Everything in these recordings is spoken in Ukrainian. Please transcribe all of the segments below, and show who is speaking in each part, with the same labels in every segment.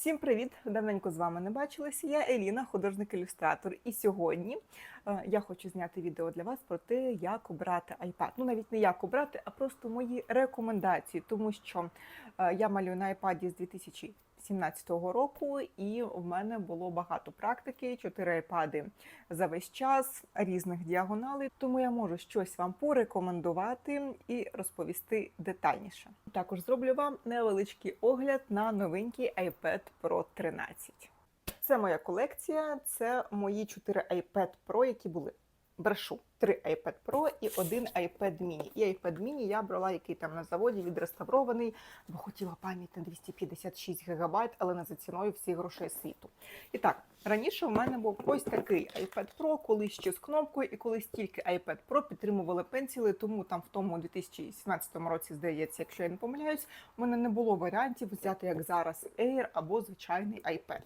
Speaker 1: Всім привіт! Давненько з вами не бачилася. Я Еліна, художник-ілюстратор. І сьогодні е, я хочу зняти відео для вас про те, як обрати iPad. Ну навіть не як обрати, а просто мої рекомендації, тому що е, я малюю на iPad з 2017 року, і в мене було багато практики, чотири айпади за весь час різних діагоналей. Тому я можу щось вам порекомендувати і розповісти детальніше. Також зроблю вам невеличкий огляд на новенький iPad Pro 13. Це моя колекція, це мої 4 iPad Pro, які були. Брешу, 3 iPad Pro і один iPad mini. І iPad mini я брала, який там на заводі відреставрований, бо хотіла пам'ять на 256 ГБ, але не за ціною всіх грошей світу. І так, раніше в мене був ось такий iPad Pro, колись ще з кнопкою, і колись тільки iPad Pro підтримували пенсіли, тому там в тому 2017 році, здається, якщо я не помиляюсь, у мене не було варіантів взяти, як зараз, Air або звичайний iPad.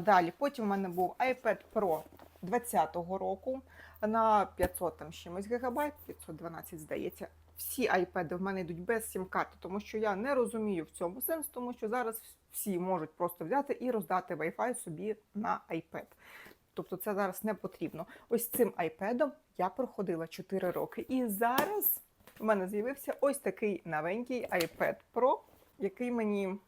Speaker 1: Далі, потім у мене був iPad Pro 2020 року на 500 там чимось гігабайт, 512, здається. Всі iPad в мене йдуть без сім-карти, тому що я не розумію в цьому сенс, тому що зараз всі можуть просто взяти і роздати Wi-Fi собі на iPad. Тобто це зараз не потрібно. Ось цим iPad я проходила 4 роки. І зараз в мене з'явився ось такий новенький iPad Pro, який мені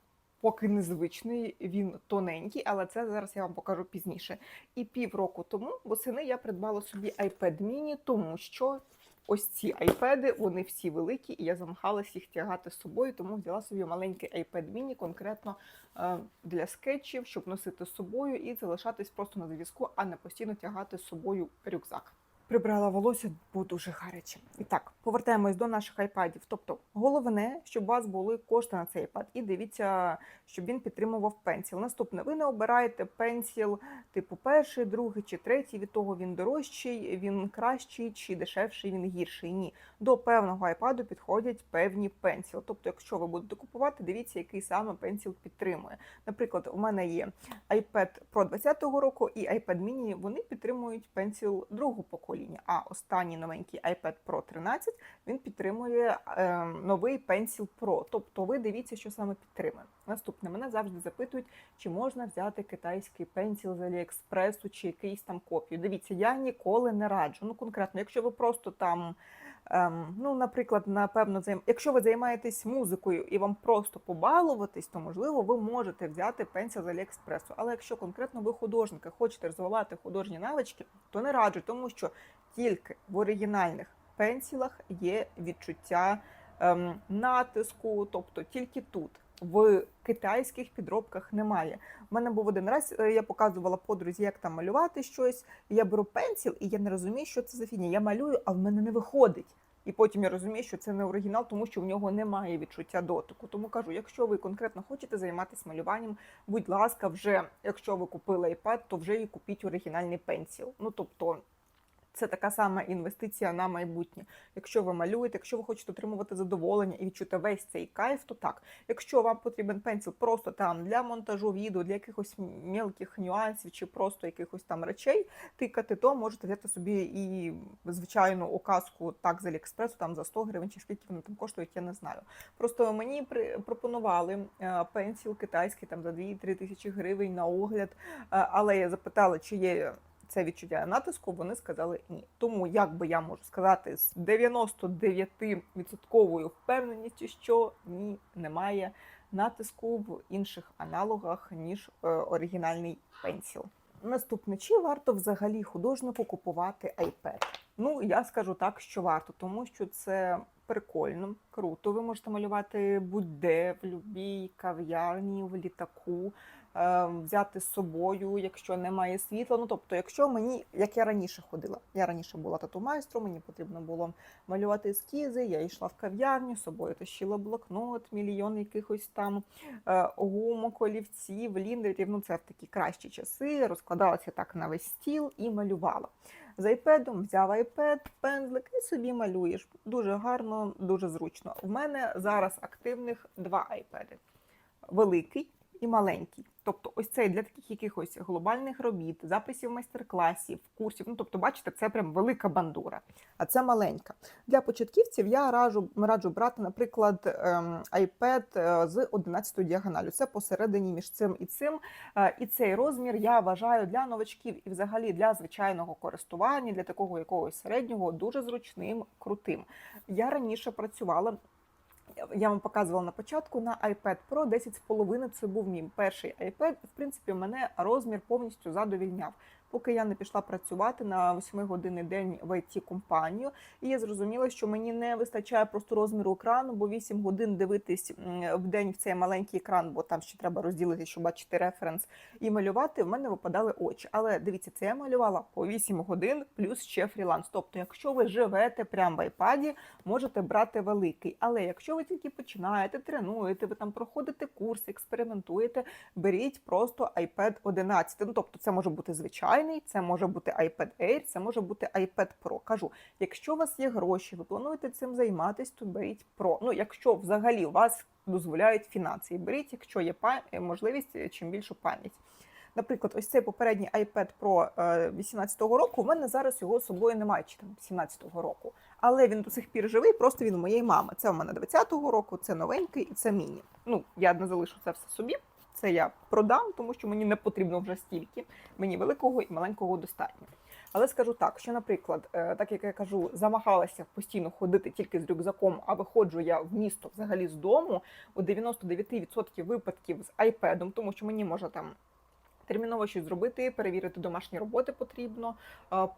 Speaker 1: поки незвичний, він тоненький, але це зараз я вам покажу пізніше. І півроку тому восени я придбала собі iPad mini, тому що ось ці iPad, вони всі великі, і я замахалась їх тягати з собою, тому взяла собі маленький iPad mini конкретно е, для скетчів, щоб носити з собою і залишатись просто на зв'язку, а не постійно тягати з собою рюкзак. Прибрала волосся, бо дуже гаряче. І так, повертаємось до наших айпадів. Тобто, головне, щоб у вас були кошти на цей iPad. І дивіться, щоб він підтримував пенсіл. Наступне, ви не обираєте пенсіл типу перший, другий чи третій. Від того він дорожчий, він кращий чи дешевший, він гірший. Ні. До певного iPad підходять певні пенсіл. Тобто, якщо ви будете купувати, дивіться, який саме пенсіл підтримує. Наприклад, у мене є iPad Pro 2020 року і iPad mini, вони підтримують пенсіл другого покоління. А останній новенький iPad Pro 13 він підтримує е, новий Pencil Pro. Тобто ви дивіться, що саме підтримує. Наступне мене завжди запитують, чи можна взяти китайський пенсіл з Аліекспресу чи якийсь там копію. Дивіться, я ніколи не раджу. Ну конкретно, якщо ви просто там. Ем, ну, наприклад, напевно, якщо ви займаєтесь музикою і вам просто побалуватись, то можливо ви можете взяти пенсію з Аліекспресу. Але якщо конкретно ви художники, хочете розвивати художні навички, то не раджу, тому що тільки в оригінальних пенсілах є відчуття ем, натиску, тобто тільки тут. В китайських підробках немає. У мене був один раз, е, я показувала подрузі, як там малювати щось. Я беру пенсіл, і я не розумію, що це за фігня. Я малюю, а в мене не виходить. І потім я розумію, що це не оригінал, тому що в нього немає відчуття дотику. Тому кажу, якщо ви конкретно хочете займатися малюванням, будь ласка, вже якщо ви купили iPad, то вже і купіть оригінальний пенсіл. Ну тобто. Це така сама інвестиція на майбутнє. Якщо ви малюєте, якщо ви хочете отримувати задоволення і відчути весь цей кайф, то так. Якщо вам потрібен пенсіл просто там для монтажу відео, для якихось мілких нюансів чи просто якихось там речей тикати, то можете взяти собі і звичайну оказку так з Аліекспресу, там за 100 гривень чи скільки вони там коштують, я не знаю. Просто мені пропонували е, пенсіл китайський там за 2-3 тисячі гривень на огляд, е, але я запитала, чи є це відчуття натиску, вони сказали ні. Тому як би я можу сказати з 99% впевненістю, що ні, немає натиску в інших аналогах ніж е, оригінальний пенсіл. Наступне, чи варто взагалі художнику купувати iPad? Ну, я скажу так, що варто, тому що це прикольно, круто. Ви можете малювати будь-де в будь-якій кав'ярні, в літаку, взяти з собою, якщо немає світла. Ну тобто, якщо мені, як я раніше ходила, я раніше була тату-майстром, мені потрібно було малювати ескізи, я йшла в кав'ярню, з собою тащила блокнот, мільйон якихось там е, гумок, олівців, ліндерів. Ну це в такі кращі часи. Розкладалася так на весь стіл і малювала. З iPad взяв iPad, пензлик і собі малюєш. Дуже гарно, дуже зручно. У мене зараз активних два iPad. великий і маленький. Тобто, ось цей для таких якихось глобальних робіт, записів майстер-класів, курсів. Ну, тобто, бачите, це прям велика бандура, а це маленька. Для початківців я раджу, раджу брати, наприклад, ем, iPad е, з 11 діагоналю. Це посередині між цим і цим. Е, І цей розмір я вважаю для новачків і взагалі для звичайного користування, для такого якогось середнього, дуже зручним, крутим. Я раніше працювала. Я вам показувала на початку на iPad Pro 10,5 це був мій перший iPad. В принципі, мене розмір повністю задовільняв. Поки я не пішла працювати на 8-годинний день в it компанію і я зрозуміла, що мені не вистачає просто розміру екрану, бо 8 годин дивитись в день в цей маленький екран, бо там ще треба розділити, щоб бачити референс і малювати. В мене випадали очі. Але дивіться, це я малювала по 8 годин плюс ще фріланс. Тобто, якщо ви живете прямо в iPad, можете брати великий. Але якщо ви тільки починаєте, тренуєте, ви там проходите курс, експериментуєте, беріть просто iPad 11. Ну тобто, це може бути звичайний, це може бути iPad Air, це може бути iPad Pro. Кажу, якщо у вас є гроші, ви плануєте цим займатися, то беріть Pro. Ну, якщо взагалі у вас дозволяють фінанси, беріть, якщо є можливість, е, чим більшу пам'ять. Наприклад, ось цей попередній iPad Pro е, 18-го року, в мене зараз його з собою немає, чи там 17-го року. Але він до сих пір живий, просто він у моєї мами. Це у мене 20-го року, це новенький і це міні. Ну, я не залишу це все собі. Це я продам, тому що мені не потрібно вже стільки. Мені великого і маленького достатньо. Але скажу так, що, наприклад, е, так як я кажу, замагалася постійно ходити тільки з рюкзаком, а виходжу я в місто взагалі з дому у 99% випадків з айпедом, тому що мені може там терміново щось зробити, перевірити домашні роботи потрібно,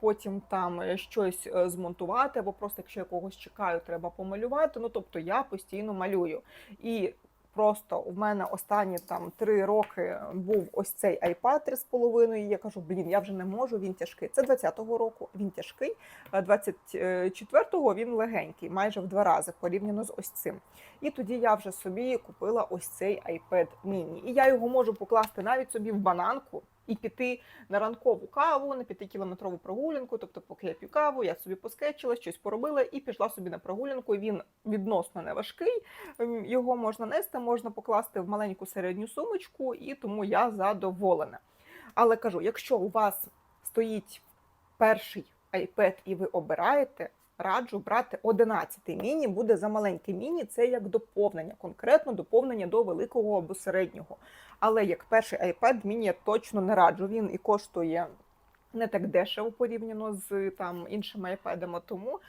Speaker 1: потім там е, щось е, змонтувати, або просто якщо я когось чекаю, треба помалювати. Ну тобто я постійно малюю. І просто в мене останні там три роки був ось цей iPad 3,5, і я кажу, блін, я вже не можу, він тяжкий. Це 20-го року, він тяжкий, 24-го він легенький, майже в два рази порівняно з ось цим. І тоді я вже собі купила ось цей iPad mini. І я його можу покласти навіть собі в бананку і піти на ранкову каву, на 5-кілометрову прогулянку. Тобто, поки я п'ю каву, я собі поскетчила, щось поробила і пішла собі на прогулянку. Він відносно не важкий. Його можна нести, можна покласти в маленьку середню сумочку, і тому я задоволена. Але кажу, якщо у вас стоїть перший iPad і ви обираєте, раджу брати 11 міні, буде за маленький міні, це як доповнення, конкретно доповнення до великого або середнього. Але як перший iPad міні я точно не раджу. Він і коштує не так дешево порівняно з там іншими iPad, тому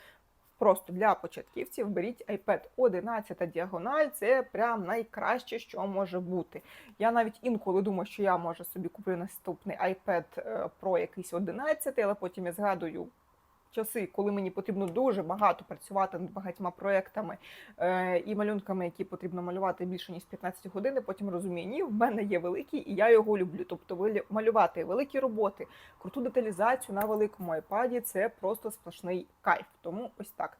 Speaker 1: просто для початківців беріть iPad 11 діагональ, це прям найкраще, що може бути. Я навіть інколи думаю, що я може собі куплю наступний iPad е, Pro якийсь 11, але потім я згадую. Часи, коли мені потрібно дуже багато працювати над багатьма проектами е, і малюнками, які потрібно малювати більше ніж 15 годин, потім розумію, ні, в мене є великий, і я його люблю. Тобто, малювати великі роботи, круту деталізацію на великому iPad – це просто сплошний кайф. Тому ось так.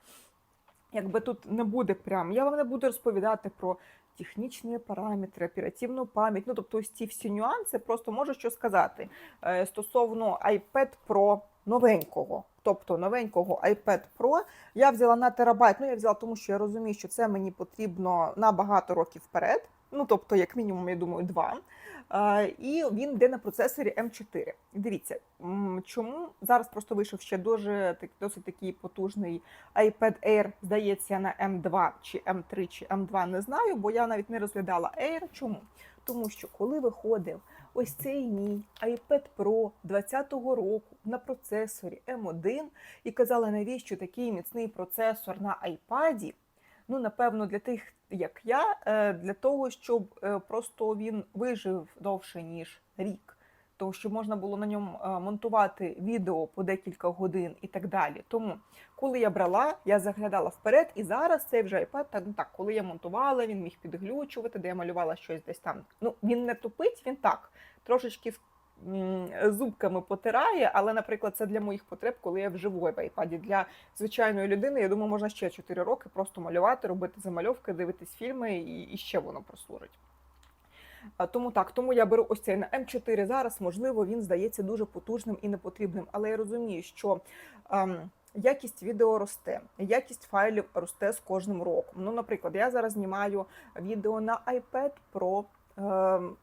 Speaker 1: Якби тут не буде прям, я вам не буду розповідати про технічні параметри, оперативну пам'ять. Ну, тобто, ось ці всі нюанси, просто можу що сказати Е, стосовно iPad Pro новенького. Тобто новенького iPad Pro я взяла на терабайт. Ну, я взяла, тому що я розумію, що це мені потрібно на багато років вперед. Ну, тобто, як мінімум, я думаю, два. І він йде на процесорі М4. Дивіться, чому зараз просто вийшов ще дуже досить такий потужний iPad Air, здається, на М2 чи М3 чи М2, не знаю, бо я навіть не розглядала Air. Чому? Тому що коли виходив ось цей мій iPad Pro 20-го року на процесорі M1 і казали, навіщо такий міцний процесор на iPad, ну, напевно, для тих, як я, е, для того, щоб е, просто він вижив довше, ніж рік. Тому що можна було на ньому е, монтувати відео по декілька годин і так далі. Тому, коли я брала, я заглядала вперед, і зараз цей вже iPad, так, ну, так, коли я монтувала, він міг підглючувати, де я малювала щось десь там. Ну, він не тупить, він так, трошечки зубками потирає, але, наприклад, це для моїх потреб, коли я вживу в iPad. Для звичайної людини, я думаю, можна ще 4 роки просто малювати, робити замальовки, дивитись фільми, і, і ще воно прослужить. Тому так, тому я беру ось цей на М4 зараз. Можливо, він здається дуже потужним і непотрібним, але я розумію, що ем, якість відео росте, якість файлів росте з кожним роком. Ну, наприклад, я зараз знімаю відео на iPad Pro ем,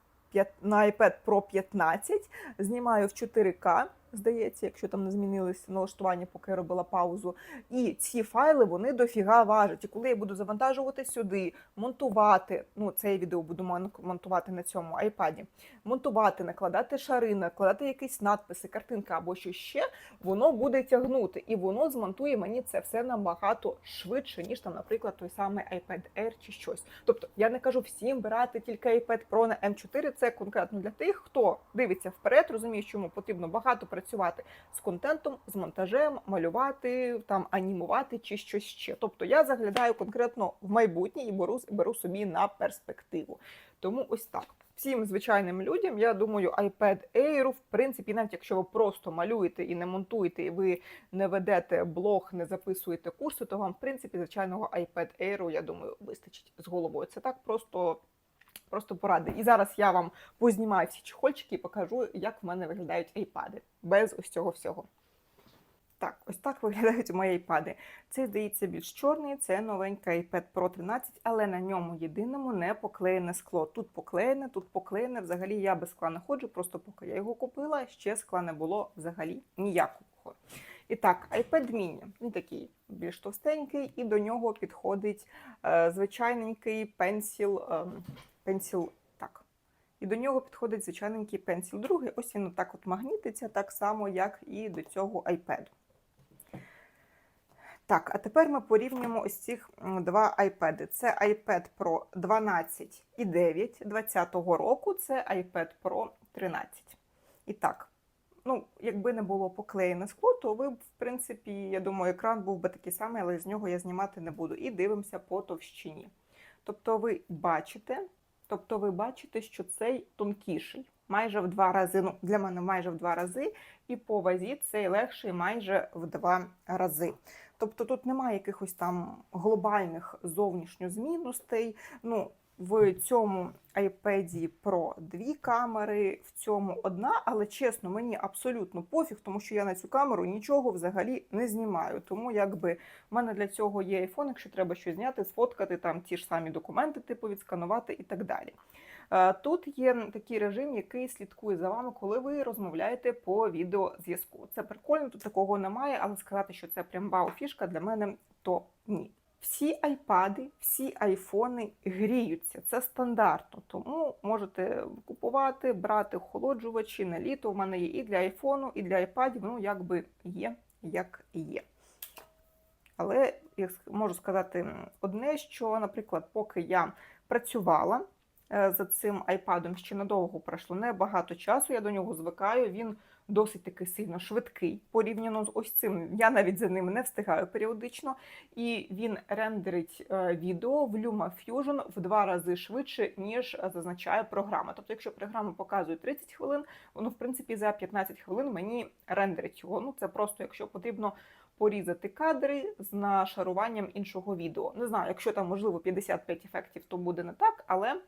Speaker 1: на iPad Pro 15, знімаю в 4К, здається, якщо там не змінилися налаштування, поки я робила паузу. І ці файли вони дофіга важать. І коли я буду завантажувати сюди, монтувати, ну це відео буду монтувати на цьому айпаді, монтувати, накладати шари, накладати якісь надписи, картинки або що ще, воно буде тягнути, і воно змонтує мені це все набагато швидше, ніж там, наприклад, той самий iPad Air чи щось. Тобто я не кажу всім брати тільки iPad Pro на M4, це конкретно для тих, хто дивиться вперед, розуміє, що йому потрібно багато працювати з контентом, з монтажем, малювати, там анімувати чи щось ще. Тобто я заглядаю конкретно в майбутнє і беру, беру собі на перспективу. Тому ось так. Всім звичайним людям, я думаю, iPad Air, в принципі, навіть якщо ви просто малюєте і не монтуєте, і ви не ведете блог, не записуєте курси, то вам, в принципі, звичайного iPad Air, я думаю, вистачить з головою. Це так просто. Просто поради. І зараз я вам познімаю всі чехольчики і покажу, як в мене виглядають айпади без ось цього всього. Так, ось так виглядають мої айпади. Це, здається, більш чорний, це новенький iPad Pro 13, але на ньому єдиному не поклеєне скло. Тут поклеєне, тут поклеєне. Взагалі я без скла не ходжу, просто поки я його купила, ще скла не було взагалі ніякого. І так, iPad mini, він такий більш товстенький, і до нього підходить е, звичайненький пенсіл, е, пенсіл, так. І до нього підходить звичайненький пенсіл другий. Ось він так от магнітиться, так само, як і до цього iPad. Так, а тепер ми порівнюємо ось цих два iPad. Це iPad Pro 12 і 9 2020 року, це iPad Pro 13. І так, ну, якби не було поклеєне скло, то ви, в принципі, я думаю, екран був би такий самий, але з нього я знімати не буду. І дивимося по товщині. Тобто ви бачите, тобто ви бачите, що цей тонкіший. Майже в два рази, ну для мене майже в два рази, і по вазі цей легший майже в два рази. Тобто тут немає якихось там глобальних зовнішньозмінностей. Ну, в цьому iPad Pro дві камери, в цьому одна, але чесно, мені абсолютно пофіг, тому що я на цю камеру нічого взагалі не знімаю. Тому якби в мене для цього є iPhone, якщо треба щось зняти, сфоткати там ті ж самі документи, типу відсканувати і так далі. Е, Тут є такий режим, який слідкує за вами, коли ви розмовляєте по відеозв'язку. Це прикольно, тут такого немає, але сказати, що це прям вау-фішка для мене, то ні. Всі айпади, всі айфони гріються. Це стандартно. Тому можете купувати, брати охолоджувачі на літо. У мене є і для айфону, і для айпадів. Ну, якби є, як є. Але я можу сказати одне, що, наприклад, поки я працювала е, за цим айпадом, ще надовго пройшло небагато часу. Я до нього звикаю. Він досить таки сильно швидкий порівняно з ось цим. Я навіть за ним не встигаю періодично. І він рендерить е, відео в LumaFusion в два рази швидше, ніж зазначає програма. Тобто, якщо програма показує 30 хвилин, воно в принципі за 15 хвилин мені рендерить його. Ну це просто якщо потрібно. Порізати кадри з нашаруванням іншого відео. Не знаю, якщо там можливо 55 ефектів, то буде не так, але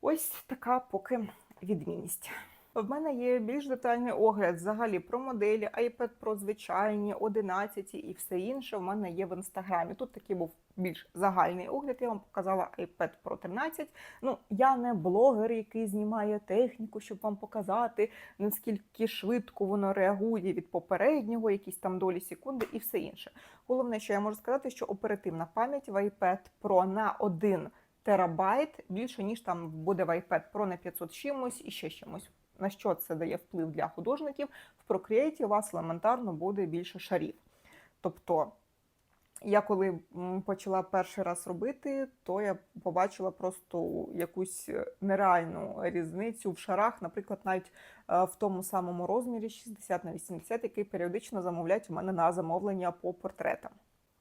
Speaker 1: ось така поки відмінність. В мене є більш детальний огляд взагалі про моделі iPad Pro звичайні, 11 і все інше. В мене є в інстаграмі. Тут такий був більш загальний огляд. Я вам показала iPad Pro 13. Ну, я не блогер, який знімає техніку, щоб вам показати, наскільки швидко воно реагує від попереднього, якісь там долі секунди і все інше. Головне, що я можу сказати, що оперативна пам'ять в iPad Pro на 1 терабайт більше, ніж там буде в iPad Pro на 500 чимось і ще чимось. На що це дає вплив для художників? В Procreate у вас елементарно буде більше шарів. Тобто, я коли почала перший раз робити, то я побачила просто якусь нереальну різницю в шарах, наприклад, навіть е, в тому самому розмірі 60 на 80, який періодично замовляють у мене на замовлення по портретам.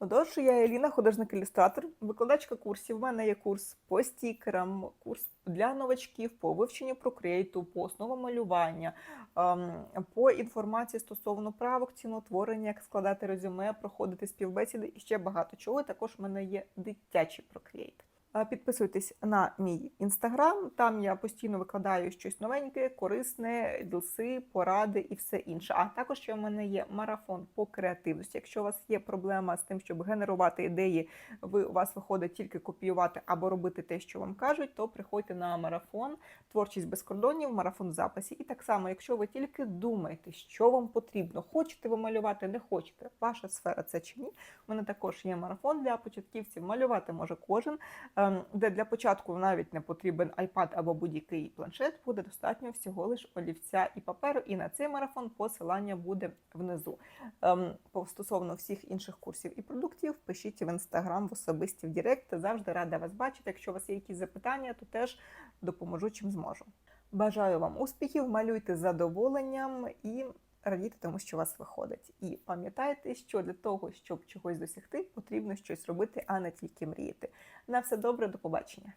Speaker 1: Отож, я Еліна, художник-ілюстратор, викладачка курсів. У мене є курс по стікерам, курс для новачків по вивченню прокрейту, по основам малювання, ем, по інформації стосовно правок, ціноутворення, як складати резюме, проходити співбесіди і ще багато чого. Також в мене є дитячий Procreate. Е, Підписуйтесь на мій інстаграм. Там я постійно викладаю щось новеньке, корисне, ділси, поради і все інше. А також ще в мене є марафон по креативності. Якщо у вас є проблема з тим, щоб генерувати ідеї, ви у вас виходить тільки копіювати або робити те, що вам кажуть, то приходьте на марафон Творчість без кордонів, марафон в записі. І так само, якщо ви тільки думаєте, що вам потрібно, хочете ви малювати, не хочете, ваша сфера це чи ні. У мене також є марафон для початківців. Малювати може кожен, ем, де для початку навіть не потрібен iPad або будь-який планшет, буде достатньо всього лиш олівця і паперу. І на цей марафон посилання буде внизу. Ем, Стосовно всіх інших курсів і продуктів, пишіть в інстаграм, в особисті в Директ. Завжди рада вас бачити. Якщо у вас є якісь запитання, то теж допоможу чим зможу. Бажаю вам успіхів, малюйте з задоволенням і радійте тому, що у вас виходить. І пам'ятайте, що для того, щоб чогось досягти, потрібно щось робити, а не тільки мріяти. На все добре, до побачення.